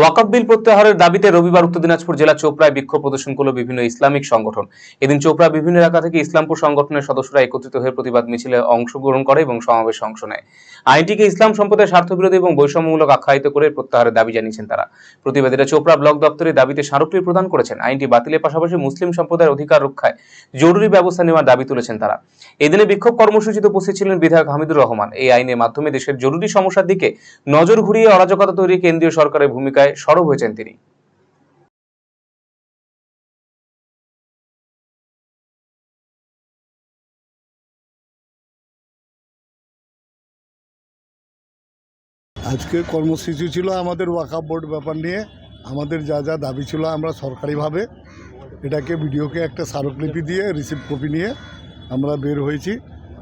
ওয়াকফ বিল প্রত্যাহারের দাবিতে রবিবার উত্তর দিনাজপুর জেলা চোপড়ায় বিক্ষোভ প্রদর্শন করল বিভিন্ন ইসলামিক সংগঠন। এদিন চোপড়া বিভিন্ন এলাকা থেকে ইসলামপুর সংগঠনের সদস্যরা একত্রিত হয়ে প্রতিবাদ মিছিলে অংশগ্রহণ করে এবং সমাবেশে অংশ নেয়। আইনটিকে ইসলাম সম্প্রদায়ের স্বার্থবিরোধী এবং বৈষম্যমূলক আখ্যায়িত করে প্রত্যাহারের দাবি জানিয়েছেন তারা। প্রতিবাদীরা চোপড়া ব্লক দপ্তরে দাবিতে স্মারকলিপি প্রদান করেছেন। আইনটি বাতিলের পাশাপাশি মুসলিম সম্প্রদায়ের অধিকার রক্ষায় জরুরি ব্যবস্থা নেওয়ার দাবি তুলেছেন তারা। এদিনে বিক্ষোভ কর্মসূচিতে উপস্থিত ছিলেন বিধায়ক হামিদুর রহমান। এই আইনের মাধ্যমে দেশের জরুরি সমস্যার দিকে নজর ঘুরিয়ে অরাজকতা তৈরি কেন্দ্রীয় সরকারের ভূমিকায় সরব হয়েছেন তিনি। আজকে কর্মসূচি ছিল আমাদের ওয়াকাপ বোর্ড ব্যাপার নিয়ে। আমাদের যা যা দাবি ছিল আমরা সরকারিভাবে এটাকে ভিডিওকে একটা স্মারকলিপি দিয়ে রিসিভ কপি নিয়ে আমরা বের হয়েছি।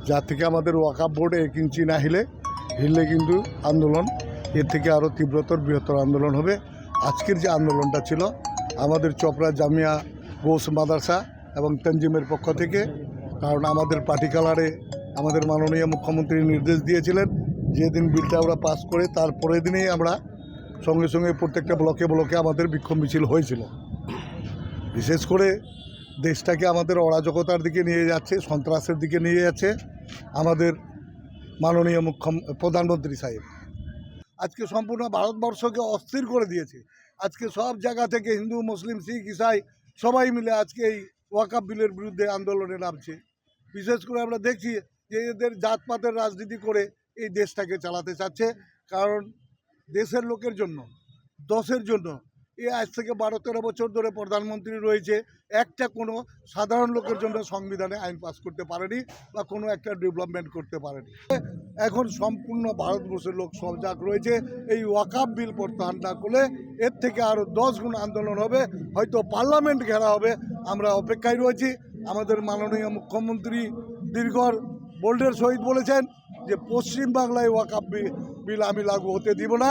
যার থেকে আমাদের ওয়াকাপ বোর্ড এক ইঞ্চি না হিলে, হিললে কিন্তু আন্দোলন এর থেকে আরও তীব্রতর বৃহত্তর আন্দোলন হবে। আজকের যে আন্দোলনটা ছিল, আমাদের চপড়া জামিয়া গোস মাদ্রাসা এবং তঞ্জিমের পক্ষ থেকে, কারণ আমাদের পার্টি কালারে আমাদের মাননীয় মুখ্যমন্ত্রী নির্দেশ দিয়েছিলেন, যেদিন বিলটা আমরা পাস করে তার পরের দিনেই আমরা সঙ্গে সঙ্গে প্রত্যেকটা ব্লকে ব্লকে আমাদের বিক্ষোভ মিছিল হয়েছিল। বিশেষ করে দেশটাকে আমাদের অরাজকতার দিকে নিয়ে যাচ্ছে, সন্ত্রাসের দিকে নিয়ে যাচ্ছে আমাদের মাননীয় মুখ্য প্রধানমন্ত্রী সাহেব। আজকে সম্পূর্ণ ভারতবর্ষকে অস্থির করে দিয়েছে। আজকে সব জায়গা থেকে হিন্দু, মুসলিম, শিখ, ইসাই সবাই মিলে আজকে এই ওয়াকাপ বিলের বিরুদ্ধে আন্দোলনে নামছে। বিশেষ করে আমরা দেখছি যে এদের জাতপাতের রাজনীতি করে এই দেশটাকে চালাতে চাচ্ছে। কারণ দেশের লোকের জন্য, দশের জন্য এ আজ থেকে বারো তেরো বছর ধরে প্রধানমন্ত্রী রয়েছে। একটা কোনো সাধারণ লোকের জন্য সংবিধানে আইন পাস করতে পারেনি বা কোনো একটা ডেভেলপমেন্ট করতে পারেনি। এখন সম্পূর্ণ ভারতবর্ষের লোক সজাগ রয়েছে। এই ওয়াকাপ বিল প্রত্যাহার না করলে এর থেকে আরও দশ গুণ আন্দোলন হবে। হয়তো পার্লামেন্ট ঘেরা হবে। আমরা অপেক্ষায় রয়েছি। আমাদের মাননীয় মুখ্যমন্ত্রী দীর্ঘর বোল্ডের সহিত বলেছেন যে পশ্চিমবাংলায় ওয়াকাপ বিল আমি লাগু হতে দিব না।